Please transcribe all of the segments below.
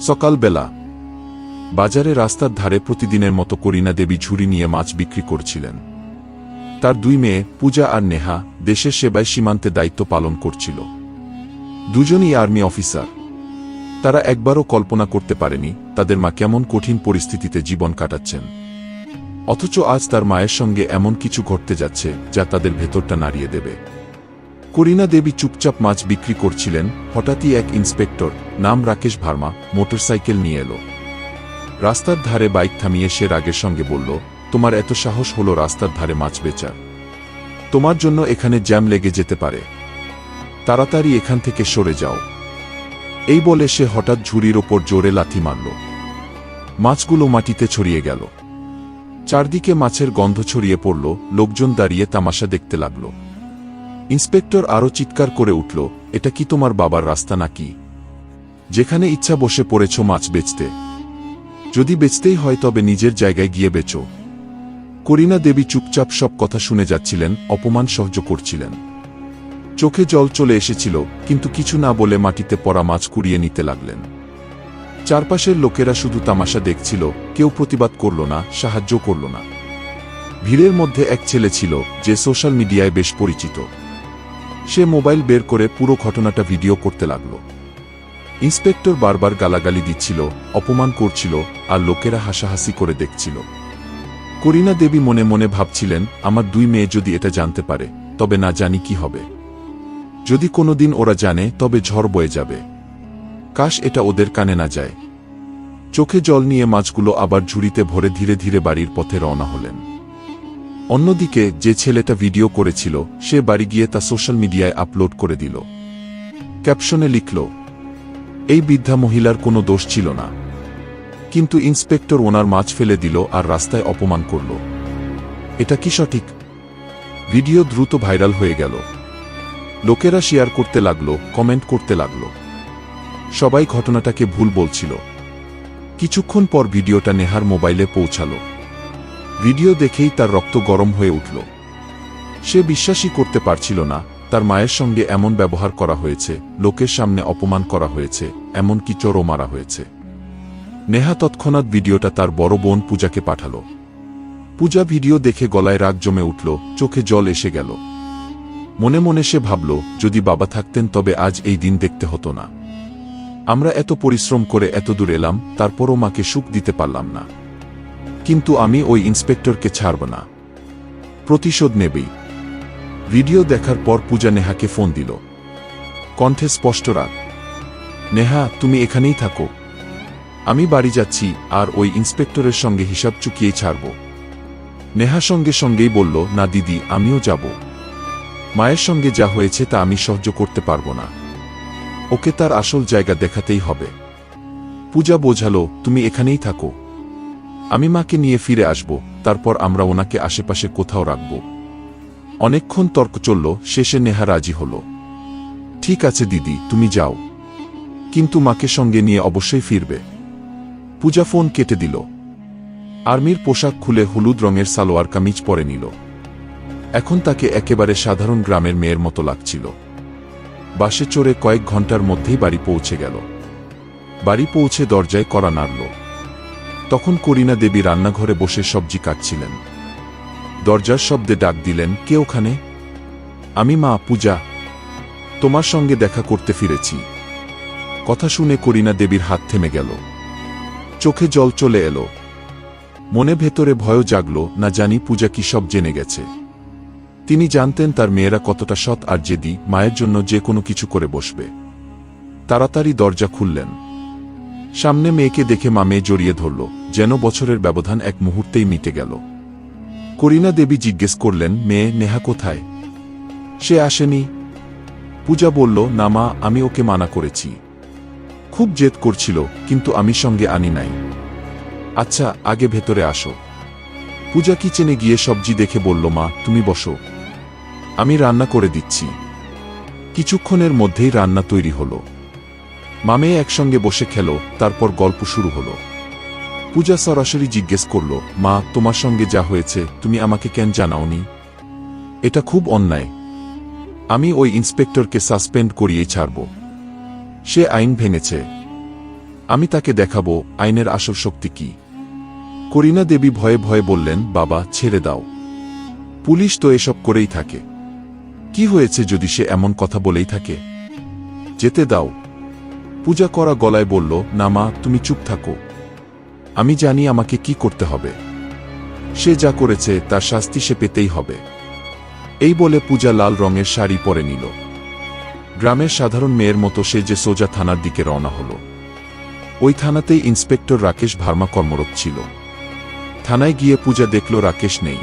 সকালবেলা। বাজারে রাস্তার ধারে প্রতিদিনের মতো করিনা দেবী ঝুড়ি নিয়ে মাছ বিক্রি করছিলেন। তার দুই মেয়ে, পূজা আর নেহা, দেশের সেবায় সীমান্তে দায়িত্ব পালন করছিল। দুজনই আর্মি অফিসার। তারা একবারও কল্পনা করতে পারেনি তাদের মা কেমন কঠিন পরিস্থিতিতে জীবন কাটাচ্ছেন। অথচ আজ তার মায়ের সঙ্গে এমন কিছু ঘটতে যাচ্ছে যা তাদের ভেতরটা নাড়িয়ে দেবে। করিনা দেবী চুপচাপ মাছ বিক্রি করছিলেন, হঠাৎই এক ইন্সপেক্টর, নাম রাকেশ ভার্মা, মোটরসাইকেল নিয়ে এলো। রাস্তার ধারে বাইক থামিয়ে সে রাগের সঙ্গে বলল, তোমার এত সাহস হলো রাস্তার ধারে মাছ বেচার। তোমার জন্য এখানে জ্যাম লেগে যেতে পারে। তাড়াতাড়ি এখান থেকে সরে যাও। এই বলে সে হঠাৎ ঝুড়ির ওপর জোরে লাথি মারল। মাছগুলো মাটিতে ছড়িয়ে গেল। চারদিকে মাছের গন্ধ ছড়িয়ে পড়ল, লোকজন দাঁড়িয়ে তামাশা দেখতে লাগল। ইন্সপেক্টর আরও চিৎকার করে উঠল, এটা কি তোমার বাবার রাস্তা নাকি? যেখানে ইচ্ছা বসে পড়েছ মাছ বেচতে। যদি বেচতেই হয় তবে নিজের জায়গায় গিয়ে বেচো। করিনা দেবী চুপচাপ সব কথা শুনে যাচ্ছিলেন, অপমান সহ্য করছিলেন। চোখে জল চলে এসেছিল, কিন্তু কিছু না বলে মাটিতে পড়া মাছ কুড়িয়ে নিতে লাগলেন। চারপাশের লোকেরা শুধু তামাশা দেখছিল, কেউ প্রতিবাদ করল না, সাহায্য করল না। ভিড়ের মধ্যে এক ছেলে ছিল, যে সোশ্যাল মিডিয়ায় বেশ পরিচিত। সে মোবাইল বের করে পুরো ঘটনাটা ভিডিও করতে লাগল। ইন্সপেক্টর বারবার গালাগালি দিচ্ছিল, অপমান করছিল আর লোকেরা হাসাহাসি করে দেখছিল। করিনা দেবী মনে মনে ভাবছিলেন, আমার দুই মেয়ে যদি এটা জানতে পারে, তবে না জানি কি হবে। যদি কোনোদিন ওরা জানে, তবে ঝড় বয়ে যাবে। কাশ এটা ওদের কানে না যায়। চোখে জল নিয়ে মাছগুলো আবার ঝুড়িতে ভরে ধীরে ধীরে বাড়ির পথে রওনা হলেন। অন্যদিকে, যে ছেলেটা ভিডিও করেছিল, সে বাড়ি গিয়ে তা সোশ্যাল মিডিয়ায় আপলোড করে দিল। ক্যাপশনে লিখল, এই বৃদ্ধা মহিলার কোনো দোষ ছিল না। কিন্তু ইন্সপেক্টর ওনার মাছ ফেলে দিল আর রাস্তায় অপমান করল। এটা কি সঠিক? ভিডিও দ্রুত ভাইরাল হয়ে গেল। লোকেরা শেয়ার করতে লাগল, কমেন্ট করতে লাগল। সবাই ঘটনাটাকে ভুল বলছিল। কিছুক্ষণ পর ভিডিওটা নেহার মোবাইলে পৌঁছালো। ভিডিও দেখেই তার রক্ত গরম হয়ে উঠল। সে বিশ্বাসই করতে পারছিল না, তার মায়ের সঙ্গে এমন ব্যবহার করা হয়েছে, লোকের সামনে অপমান করা হয়েছে, এমনকি চোরও মারা হয়েছে। নেহা তৎক্ষণাৎ ভিডিওটা তার বড় বোন পূজাকে পাঠাল। পূজা ভিডিও দেখে গলায় রাগ জমে উঠল, চোখে জল এসে গেল। মনে মনে সে ভাবল, যদি বাবা থাকতেন তবে আজ এই দিন দেখতে হতো না। আমরা এত পরিশ্রম করে এত দূর এলাম, তারপরও মাকে সুখ দিতে পারলাম না। কিন্তু আমি ওই ইন্সপেক্টরকে ছাড়ব না। প্রতিশোধ নেবেই। ভিডিও দেখার পর পূজা নেহাকে ফোন দিল। কণ্ঠে স্পষ্ট রাগ। নেহা, তুমি এখানেই থাকো। আমি বাড়ি যাচ্ছি আর ওই ইন্সপেক্টরের সঙ্গে হিসাব চুকিয়ে ছাড়ব। নেহা সঙ্গে সঙ্গেই বলল, না দিদি, আমিও যাব। মায়ের সঙ্গে যা হয়েছে তা আমি সহ্য করতে পারব না। ওকে তার আসল জায়গা দেখাতেই হবে। পূজা বোঝালো, তুমি এখানেই থাকো। আমি মাকে নিয়ে ফিরে আসব, তারপর আমরা ওনাকে আশেপাশে কোথাও রাখব। অনেকক্ষণ তর্ক চলল, শেষে নেহা রাজি হল। ঠিক আছে দিদি, তুমি যাও। কিন্তু মাকে সঙ্গে নিয়ে অবশ্যই ফিরবে। পূজা ফোন কেটে দিল। আর্মির পোশাক খুলে হলুদ রঙের সালোয়ার কামিজ পরে নিল। এখন তাকে একেবারে সাধারণ গ্রামের মেয়ের মতো লাগছিল। বাসে চড়ে কয়েক ঘণ্টার মধ্যেই বাড়ি পৌঁছে গেল। বাড়ি পৌঁছে দরজায় করা নাড়ল। তখন করিনা দেবী রান্নাঘরে বসে সবজি কাটছিলেন। দরজার শব্দে ডাক দিলেন, কে ওখানে? আমি মা, পূজা। তোমার সঙ্গে দেখা করতে ফিরেছি। কথা শুনে করিনা দেবীর হাত থেমে গেল। চোখে জল চলে এলো। মনে ভেতরে ভয় জাগল, না জানি পূজা কি সব জেনে গেছে। তিনি জানতেন তার মেয়েরা কতটা সৎ আর জেদি, মায়ের জন্য যে কোনো কিছু করে বসবে। তাড়াতাড়ি দরজা খুললেন। সামনে মেয়েকে দেখে মা মেয়ে জড়িয়ে ধরল, যেন বছরের ব্যবধান এক মুহূর্তেই মিটে গেল। করিনা দেবী জিজ্ঞেস করলেন, মেয়ে, নেহা কোথায়? সে আসেনি। পূজা বলল, না মা, আমি ওকে মানা করেছি। খুব জেদ করছিল, কিন্তু আমি সঙ্গে আনি নাই। আচ্ছা আগে ভেতরে আসো। পূজা কিচেনে গিয়ে সবজি দেখে বলল, মা, তুমি বসো। আমি রান্না করে দিচ্ছি। কিছুক্ষণের মধ্যেই রান্না তৈরি হলো। মামে একসঙ্গে বসে খেলো, তারপর গল্প শুরু হলো। পূজা সরাসরি জিজ্ঞেস করল, মা, তোমার সঙ্গে যা হয়েছে, তুমি আমাকে কেন জানাওনি? এটা খুব অন্যায়। আমি ওই ইন্সপেক্টরকে সাসপেন্ড করিয়েই ছাড়ব। সে আইন ভেঙেছে। আমি তাকে দেখাবো, আইনের আসল শক্তি কি? করিনা দেবী ভয়ে ভয়ে বললেন, বাবা, ছেড়ে দাও। পুলিশ তো এসব করেই থাকে। কি হয়েছে যদি সে এমন কথা বলেই থাকে? যেতে দাও। পূজা করা গলায় বলল, না মা, তুমি চুপ থাকো। আমি জানি আমাকে কি করতে হবে। সে যা করেছে, তার শাস্তি সে পেতেই হবে। এই বলে পূজা লাল রঙের শাড়ি পরে নিল। গ্রামের সাধারণ মেয়ের মতো সে যে সোজা থানার দিকে রওনা হল। ওই থানাতেই ইন্সপেক্টর রাকেশ ভার্মা কর্মরত ছিল। থানায় গিয়ে পূজা দেখল রাকেশ নেই।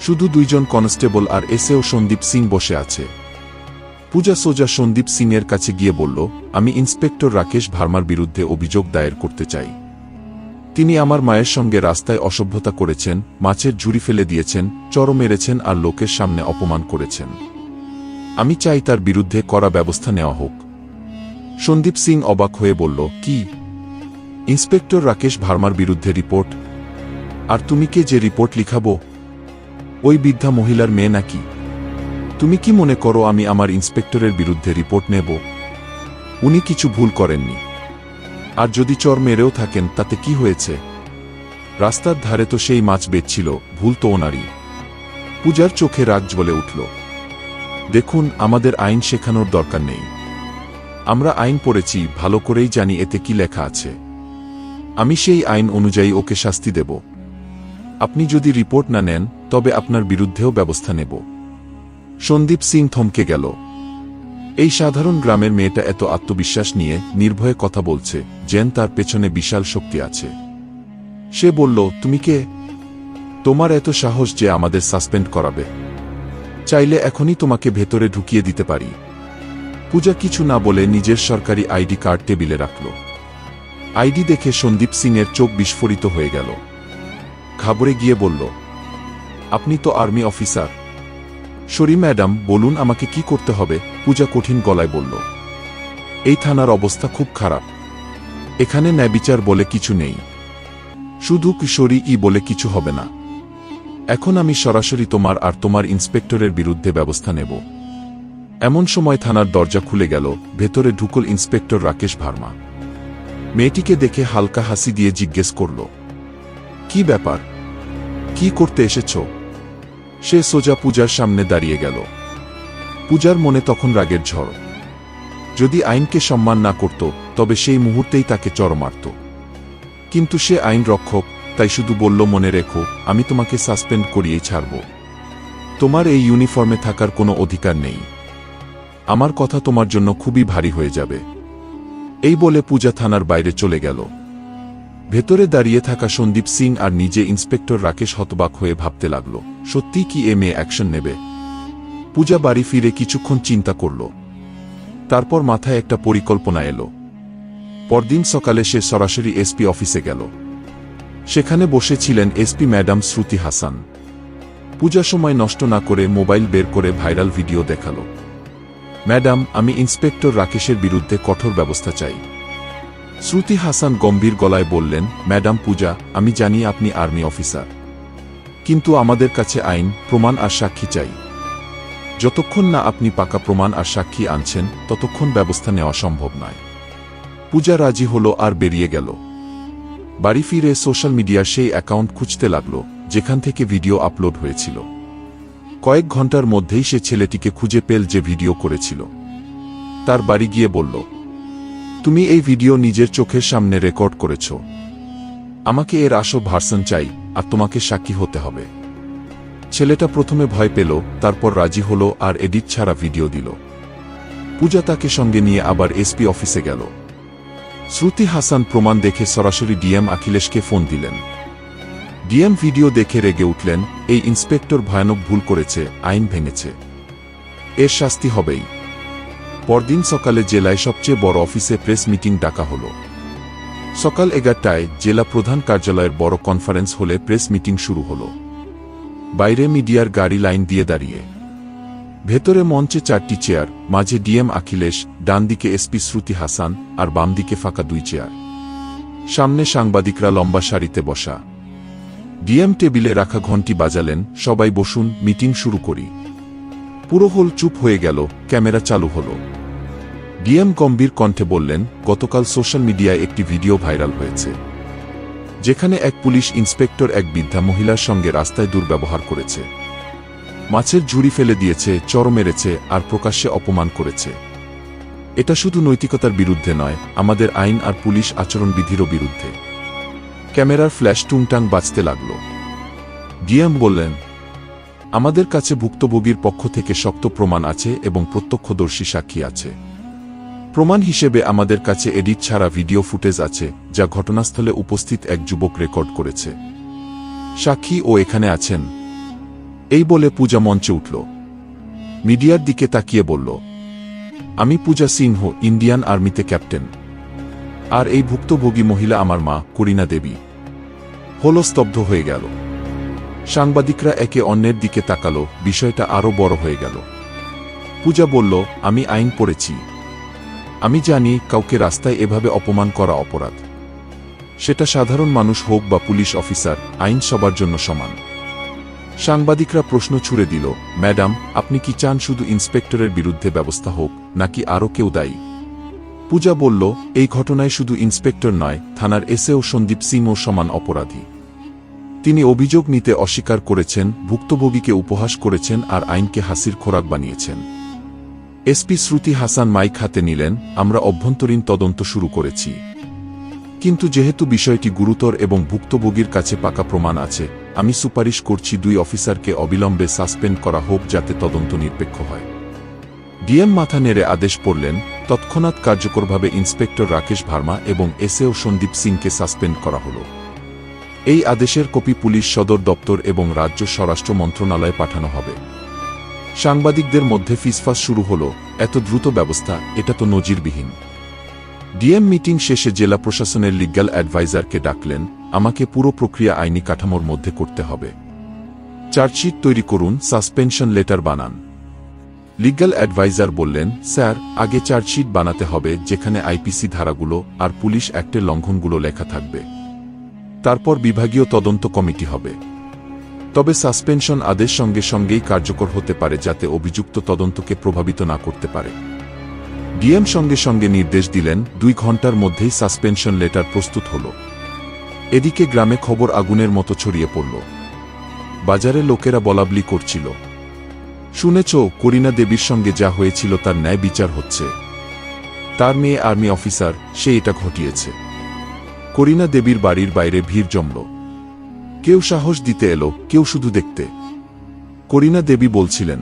শুধু দুইজন কনস্টেবল আর এসেও সন্দীপ সিং বসে আছে। পূজা সোজা সন্দীপ সিংয়ের কাছে গিয়ে বলল, আমি ইন্সপেক্টর রাকেশ ভার্মার বিরুদ্ধে অভিযোগ দায়ের করতে চাই। তিনি আমার মায়ের সঙ্গে রাস্তায় অসভ্যতা করেছেন, মাছের ঝুড়ি ফেলে দিয়েছেন চড় মেরেছেন আর লোকের সামনে অপমান করেছেন। আমি চাই তার বিরুদ্ধে করা ব্যবস্থা নেওয়া হোক। সন্দীপ সিং অবাক হয়ে বলল, কি? ইন্সপেক্টর রাকেশ ভার্মার বিরুদ্ধে রিপোর্ট? আর তুমি কে যে রিপোর্ট লিখাবো? ওই বৃদ্ধা মহিলার মেয়ে নাকি? তুমি কি মনে করো আমি আমার ইন্সপেক্টরের বিরুদ্ধে রিপোর্ট নেব? উনি কিছু ভুল করেননি। আর যদি চর মেরেও থাকেন, তাতে কি হয়েছে? রাস্তার ধারে তো সেই মাছ বেচছিল, ভুল তো ওনারই। পূজার চোখে রাগ জ্বলে উঠল। দেখুন, আমাদের আইন শেখানোর দরকার নেই। আমরা আইন পড়েছি, ভালো করেই জানি এতে কি লেখা আছে। আমি সেই আইন অনুযায়ী ওকে শাস্তি দেব। আপনি যদি রিপোর্ট না নেন, তবে আপনার বিরুদ্ধেও ব্যবস্থা নেব। সন্দীপ সিং থমকে গেল। এই সাধারণ গ্রামের মেয়েটা এত আত্মবিশ্বাস নিয়ে নির্ভয়ে কথা বলছে, যেন তার পেছনে বিশাল শক্তি আছে। সে বলল, তুমি কে? তোমার এত সাহস যে আমাদের সাসপেন্ড করাবে। চাইলে এখনই তোমাকে ভেতরে ঢুকিয়ে দিতে পারি। পূজা কিছু না বলে নিজের সরকারি আইডি কার্ড টেবিলে রাখল। আইডি দেখে সন্দীপ সিংয়ের চোখ বিস্ফোরিত হয়ে গেল। ঘাবড়ে গিয়ে বলল, আপনি তো আর্মি অফিসার সরি, ম্যাডাম, বলুন আমাকে কি করতে হবে? পূজা কঠিন গলায় বলল। এই থানার অবস্থা খুব খারাপ। এখানে ন্যায়বিচার বলে কিছু নেই। শুধু কিশোরী ই বলে কিছু হবে না। এখন আমি সরাসরি তোমার আর তোমার ইন্সপেক্টরের বিরুদ্ধে ব্যবস্থা নেব। এমন সময় থানার দরজা খুলে গেল, ভেতরে ঢুকল ইন্সপেক্টর রাকেশ ভার্মা। মেয়েটিকে দেখে হালকা হাসি দিয়ে জিজ্ঞেস করল, কি ব্যাপার? কি করতে এসেছ? সে সোজা পূজার সামনে দাঁড়িয়ে গেল। পূজার মনে তখন রাগের ঝড়। যদি আইনকে সম্মান না করত, তবে সেই মুহূর্তেই তাকে চর মারত। কিন্তু সে আইন রক্ষক, তাই শুধু বলল, মনে রেখো, আমি তোমাকে সাসপেন্ড করিয়েই ছাড়ব। তোমার এই ইউনিফর্মে থাকার কোনো অধিকার নেই। আমার কথা তোমার জন্য খুবই ভারী হয়ে যাবে। এই বলে পূজা থানার বাইরে চলে গেল। ভেতরে দাঁড়িয়ে থাকা সন্দীপ সিং আর নিজে ইন্সপেক্টর রাকেশ হতবাক হয়ে ভাবতে লাগল সত্যি কি এ মেয়ে অ্যাকশন নেবে? পূজা বাড়ি ফিরে কিছুক্ষণ চিন্তা করল। তারপর মাথায় একটা পরিকল্পনা এলো। পরদিন সকালে সে সরাসরি এসপি অফিসে গেল। সেখানে বসেছিলেন এসপি ম্যাডাম শ্রুতি হাসান। পূজা সময় নষ্ট না করে মোবাইল বের করে ভাইরাল ভিডিও দেখাল। ম্যাডাম, আমি ইন্সপেক্টর রাকেশের বিরুদ্ধে কঠোর ব্যবস্থা চাই। শ্রুতি হাসান গম্ভীর গলায় বললেন, ম্যাডাম পূজা, আমি জানি আপনি আর্মি অফিসার। কিন্তু আমাদের কাছে আইন, প্রমাণ আর সাক্ষী চাই। যতক্ষণ না আপনি পাকা প্রমাণ আর সাক্ষী আনছেন, ততক্ষণ ব্যবস্থা নেওয়া সম্ভব নয়। পূজা রাজি হল আর বেরিয়ে গেল। বাড়ি ফিরে সোশ্যাল মিডিয়ার সেই অ্যাকাউন্ট খুঁজতে লাগল, যেখান থেকে ভিডিও আপলোড হয়েছিল। কয়েক ঘণ্টার মধ্যেই সে ছেলেটিকে খুঁজে পেল যে ভিডিও করেছিল। তার বাড়ি গিয়ে বলল তুমি এই ভিডিও নিজের চোখের সামনে রেকর্ড করেছ। আমাকে এর আসল ভার্সন চাই, আর তোমাকে সাক্ষী হতে হবে। ছেলেটা প্রথমে ভয় পেল, তারপর রাজি হল, আর এডিট ছাড়া ভিডিও দিল। পূজা তাকে সঙ্গে নিয়ে আবার এসপি অফিসে গেল। শ্রুতি হাসান প্রমাণ দেখে সরাসরি ডিএম আখিলেশকে ফোন দিলেন। ডিএম ভিডিও দেখে রেগে উঠলেন, এই ইন্সপেক্টর ভয়ানক ভুল করেছে, আইন ভেঙেছে। এর শাস্তি হবেই। পরদিন সকালে জেলায় সবচেয়ে বড় অফিসে প্রেস মিটিং ডাকা হল। সকাল এগারটায় জেলা প্রধান কার্যালয়ের বড় কনফারেন্স হলে প্রেস মিটিং শুরু হল। বাইরে মিডিয়ার গাড়ি লাইন দিয়ে দাঁড়িয়ে। ভেতরে মঞ্চে চারটি চেয়ার, মাঝে ডিএম আখিলেশ ডান দিকে এসপি শ্রুতি হাসান আর বাম দিকে ফাঁকা দুই চেয়ার। সামনে সাংবাদিকরা লম্বা সারিতে বসা। ডিএম টেবিলে রাখা ঘণ্টি বাজালেন, সবাই বসুন, মিটিং শুরু করি। পুরো হল চুপ হয়ে গেল, ক্যামেরা চালু হল। ডিএম গম্ভীর কণ্ঠে বললেন, গতকাল সোশ্যাল মিডিয়ায় একটি ভিডিও ভাইরাল হয়েছে, যেখানে এক পুলিশ ইন্সপেক্টর এক বৃদ্ধা মহিলার সঙ্গে রাস্তায় দুর্ব্যবহার করেছে। মাছের ঝুড়ি ফেলে দিয়েছে, চর মেরেছে আর প্রকাশ্যে অপমান করেছে। এটা শুধু নৈতিকতার বিরুদ্ধে নয়, আমাদের আইন আর পুলিশ আচরণবিধিরও বিরুদ্ধে। ক্যামেরার ফ্ল্যাশ টুংটাং বাজতে লাগল। ডিএম বললেন, আমাদের কাছে ভুক্তভোগীর পক্ষ থেকে শক্ত প্রমাণ আছে এবং প্রত্যক্ষদর্শী সাক্ষী আছে। প্রমাণ হিসেবে আমাদের কাছে এডিট ছাড়া ভিডিও ফুটেজ আছে, যা ঘটনাস্থলে উপস্থিত এক যুবক রেকর্ড করেছে। সাক্ষী ও এখানে আছেন। এই বলে পূজা মঞ্চে উঠল। মিডিয়ার দিকে তাকিয়ে বলল, আমি পূজা সিংহ, ইন্ডিয়ান আর্মিতে ক্যাপ্টেন। আর এই ভুক্তভোগী মহিলা আমার মা, করিনা দেবী। হল স্তব্ধ হয়ে গেল। সাংবাদিকরা একে অন্যের দিকে তাকালো, বিষয়টা আরও বড় হয়ে গেল। পূজা বলল, আমি আইন পড়েছি। আমি জানি কাউকে রাস্তায় এভাবে অপমান করা অপরাধ। সেটা সাধারণ মানুষ হোক বা পুলিশ অফিসার, আইন সবার জন্য সমান। সাংবাদিকরা প্রশ্ন ছুড়ে দিল, ম্যাডাম, আপনি কি চান শুধু ইন্সপেক্টরের বিরুদ্ধে ব্যবস্থা হোক, নাকি আরও কেউ দায়ী? পূজা বলল, এই ঘটনায় শুধু ইন্সপেক্টর নয়, থানার এসেও সন্দীপ সিংও সমান অপরাধী। তিনি অভিযোগ নিতে অস্বীকার করেছেন, ভুক্তভোগীকে উপহাস করেছেন আর আইনকে হাসির খোরাক বানিয়েছেন। এসপি শ্রুতি হাসান মাইক হাতে নিলেন, আমরা অভ্যন্তরীণ তদন্ত শুরু করেছি। কিন্তু যেহেতু বিষয়টি গুরুতর এবং ভুক্তভোগীর কাছে পাকা প্রমাণ আছে, আমি সুপারিশ করছি দুই অফিসারকে অবিলম্বে সাসপেন্ড করা হোক যাতে তদন্ত নিরপেক্ষ হয়। ডিএম মাথা নেড়ে আদেশ পড়লেন, তৎক্ষণাৎ কার্যকরভাবে ইন্সপেক্টর রাকেশ ভার্মা এবং এসএও সন্দীপ সিংকে সাসপেন্ড করা হল। এই আদেশের কপি পুলিশ সদর দপ্তর এবং রাজ্য স্বরাষ্ট্র মন্ত্রণালয়ে পাঠানো হবে। সাংবাদিকদের মধ্যে ফিসফাস শুরু হল, এত দ্রুত ব্যবস্থা, এটা তো নজিরবিহীন। ডিএম মিটিং শেষে জেলা প্রশাসনের লিগ্যাল অ্যাডভাইজারকে ডাকলেন, আমাকে পুরো প্রক্রিয়া আইনি কাঠামোর মধ্যে করতে হবে। চার্জশিট তৈরি করুন, সাসপেনশন লেটার বানান। লিগ্যাল অ্যাডভাইজার বললেন, স্যার, আগে চার্জশিট বানাতে হবে, যেখানে আইপিসি ধারাগুলো আর পুলিশ অ্যাক্টের লঙ্ঘনগুলো লেখা থাকবে। তারপর বিভাগীয় তদন্ত কমিটি হবে। তবে সাসপেনশন আদেশ সঙ্গে সঙ্গেই কার্যকর হতে পারে যাতে অভিযুক্ত তদন্তকে প্রভাবিত না করতে পারে। ডিএম সঙ্গে সঙ্গে নির্দেশ দিলেন, দুই ঘণ্টার মধ্যেই সাসপেনশন লেটার প্রস্তুত হল। এদিকে গ্রামে খবর আগুনের মতো ছড়িয়ে পড়ল। বাজারে লোকেরা বলাবলি করছিল। শুনেছ, করিনা দেবীর সঙ্গে যা হয়েছিল তার ন্যায় বিচার হচ্ছে। তার মেয়ে আর্মি অফিসার, সে এটা ঘটিয়েছে। করিনা দেবীর বাড়ির বাইরে ভিড় জমল। কেউ সাহস দিতে এলো, কেউ শুধু দেখতে। করিনা দেবী বলছিলেন,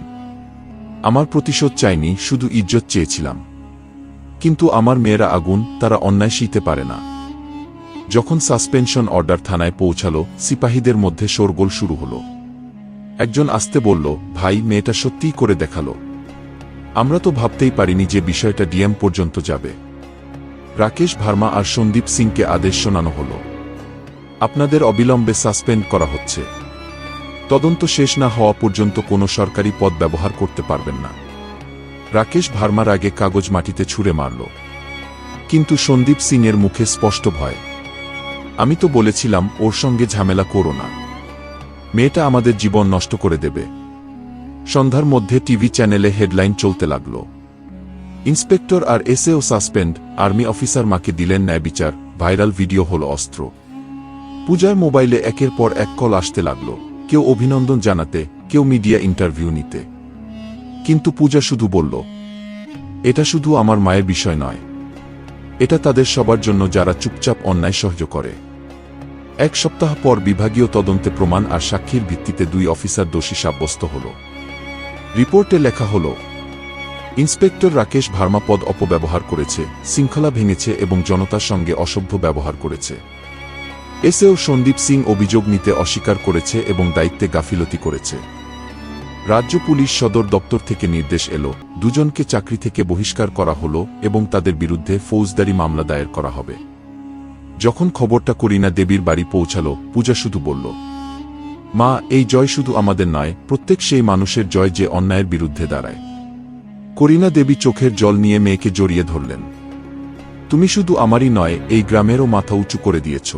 আমার প্রতিশোধ চাইনি, শুধু ইজ্জত চেয়েছিলাম। কিন্তু আমার মেয়েরা আগুন, তারা অন্যায় শিতে পারে না। যখন সাসপেনশন অর্ডার থানায় পৌঁছালো, সিপাহীদের মধ্যে শোরগোল শুরু হলো। একজন আসতে বলল, ভাই, মেয়েটা সত্যিই করে দেখাল। আমরা তো ভাবতেই পারিনি যে বিষয়টা ডিএম পর্যন্ত যাবে। রাকেশ ভার্মা আর সন্দীপ সিংকে আদেশ শোনানো হল। আপনাদের অবিলম্বে সাসপেন্ড করা হচ্ছে। তদন্ত শেষ না হওয়া পর্যন্ত কোনো সরকারি পদ ব্যবহার করতে পারবেন না। রাকেশ ভার্মার আগে কাগজ মাটিতে ছুঁড়ে মারল। কিন্তু সন্দীপ সিংয়ের মুখে স্পষ্ট ভয়। আমি তো বলেছিলাম, ওর সঙ্গে ঝামেলা করো না। মেয়েটা আমাদের জীবন নষ্ট করে দেবে। সন্ধ্যার মধ্যে টিভি চ্যানেলে হেডলাইন চলতে লাগল। ইন্সপেক্টর আর এসএও সাসপেন্ড, আর্মি অফিসার মাকে দিলেন ন্যায় বিচার ভাইরাল ভিডিও হল অস্ত্র। পূজার মোবাইলে একের পর এক কল আসতে লাগল, কেউ অভিনন্দন জানাতে, কেউ মিডিয়া ইন্টারভিউ নিতে। কিন্তু পূজা শুধু বলল, এটা শুধু আমার মায়ের বিষয় নয়। এটা তাদের সবার জন্য যারা চুপচাপ অন্যায় সহ্য করে। এক সপ্তাহ পর বিভাগীয় তদন্তে প্রমাণ আর সাক্ষীর ভিত্তিতে দুই অফিসার দোষী সাব্যস্ত হল। রিপোর্টে লেখা হল, ইন্সপেক্টর রাকেশ ভার্মা পদ অপব্যবহার করেছে, শৃঙ্খলা ভেঙেছে এবং জনতার সঙ্গে অসভ্য ব্যবহার করেছে। এসেও সন্দীপ সিং অভিযোগ নিতে অস্বীকার করেছে এবং দায়িত্বে গাফিলতি করেছে। রাজ্য পুলিশ সদর দপ্তর থেকে নির্দেশ এলো, দুজনকে চাকরি থেকে বহিষ্কার করা হলো এবং তাদের বিরুদ্ধে ফৌজদারি মামলা দায়ের করা হবে। যখন খবরটা করিনা দেবীর বাড়ি পৌঁছালো, পূজা শুধু বলল, মা, এই জয় শুধু আমাদের নয়, প্রত্যেক সেই মানুষের জয় যে অন্যায়ের বিরুদ্ধে দাঁড়ায়। করিনা দেবী চোখের জল নিয়ে মেয়েকে জড়িয়ে ধরলেন, তুমি শুধু আমারই নয়, এই গ্রামেরও মাথা উঁচু করে দিয়েছ।